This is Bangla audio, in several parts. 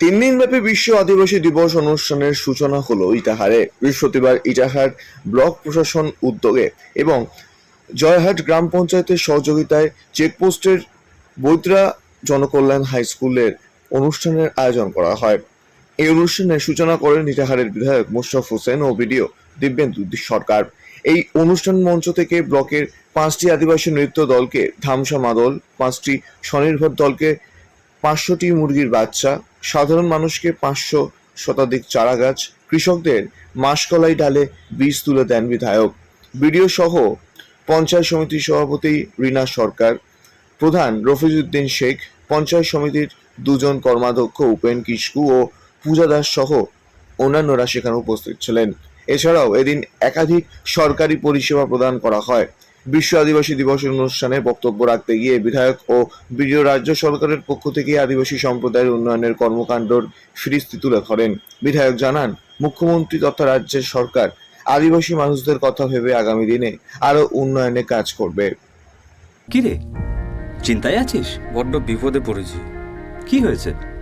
তিন দিনব্যাপী বিশ্ব আদিবাসী দিবস অনুষ্ঠানের সূচনা হলো ইটাহারে। বৃহস্পতিবার ইটাহার ব্লক প্রশাসন উদ্যোগে এবং জয়হাট গ্রাম পঞ্চায়েতের সহযোগিতায় চেকপোস্টের বৈদ্রা জনকল্যাণ হাই স্কুলের অনুষ্ঠানের আয়োজন করা হয়। এই অনুষ্ঠানের সূচনা করেন ইটাহারের বিধায়ক মোশারফ হোসেন ও বিডিও দিব্যেন্দু সরকার। এই অনুষ্ঠান মঞ্চ থেকে ব্লকের পাঁচটি আদিবাসী নৃত্য দলকে ধামসা মাদল, পাঁচটি স্বনির্ভর দলকে পাঁচশোটি মুরগির বাচ্চা, সাধারণ মানুষকে পাঁচশো শতাধিক চারা গাছ কৃষকদের মাসকলাই ডালে বীজ তুলে দেন বিধায়ক। বিডিও সহ পঞ্চায়েত সমিতির সভাপতি রিনা সরকার, প্রধান রফিজউদ্দিন শেখ, পঞ্চায়েত সমিতির দুজন কর্মাধ্যক্ষ উপেন কিস্কু ও পূজা দাস সহ অন্যান্যরা সেখানে উপস্থিত ছিলেন। এছাড়াও এদিন একাধিক সরকারি পরিষেবা প্রদান করা হয়। বিশ্ব আদিবাসী দিবস অনুষ্ঠানে বক্তব্য রাখতে গিয়ে বিধায়ক ও বিডিও রাজ্য সরকারের পক্ষ থেকে আদিবাসী সম্প্রদায়ের উন্নয়নের কর্মকাণ্ডর ফিরিস্তি তুলে ধরেন। বিধায়ক জানান মুখ্যমন্ত্রী তথা রাজ্যের সরকার আদিবাসী মানুষদের কথা ভেবে আগামী দিনে আরও উন্নয়নে কাজ করবে। কিরে? চিন্তায় আছিস? বড্ড বিপদে পড়েছি। কি হয়েছে?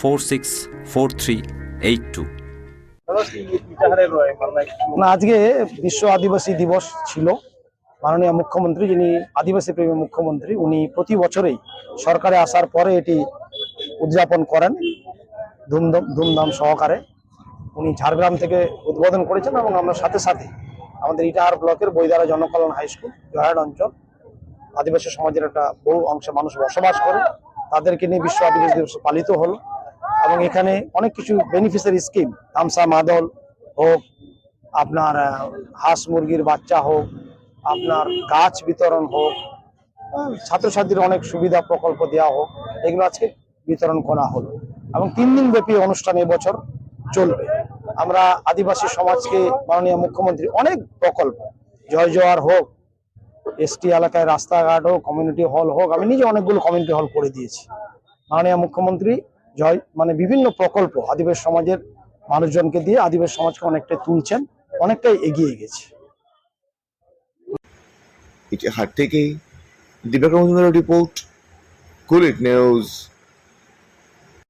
four six four three eight two আজকে বিশ্ব আদিবাসী দিবস ছিল। মাননীয় মুখ্যমন্ত্রী, যিনি আদিবাসী প্রেমী মুখ্যমন্ত্রী, উনি প্রতি বছরেই সরকারে আসার পরে এটি উদযাপন করেন ধুমধাম ধুমধাম সহকারে। উনি ঝাড়গ্রাম থেকে উদ্বোধন করেছেন এবং আমরা সাথে সাথে আমাদের ইটাহার ব্লকের বৈদারা জনকল্যাণ হাই স্কুল, জয়হাট অঞ্চল, আদিবাসী সমাজের একটা বহু অংশে মানুষ বসবাস করে। তাদেরকে নিয়ে বিশ্ব আদিবাসী দিবস পালিত হলো। এবং এখানে অনেক কিছু বেনিফিসিয়ারি স্কিম তামসা মাদল হোক, আপনার হাঁস মুরগির বাচ্চা হোক, আপনার গাছ বিতরণ হোক ছাত্রছাত্রীর অনেক সুবিধা প্রকল্প দেওয়া হোক, এগুলো আজকে বিতরণ করা হলো। এবং তিন দিন ব্যাপী অনুষ্ঠান এবছর চলবে। আমরা আদিবাসী সমাজকে মাননীয় মুখ্যমন্ত্রী অনেক প্রকল্প, জয় জোয়ার হোক, এসটি এলাকায় রাস্তাঘাট হোক কমিউনিটি হল হোক, আমি নিজে অনেকগুলো কমিউনিটি হল করে দিয়েছি। মাননীয় মুখ্যমন্ত্রী জয় মানে বিভিন্ন প্রকল্প আদিবাসী সমাজের মানুষজনকে দিয়ে আদিবাসী সমাজকে অনেকটাই তুলছেন, অনেকটাই এগিয়ে গেছে। হাট থেকেই দীপক রিপোর্ট কুলিট নিউজ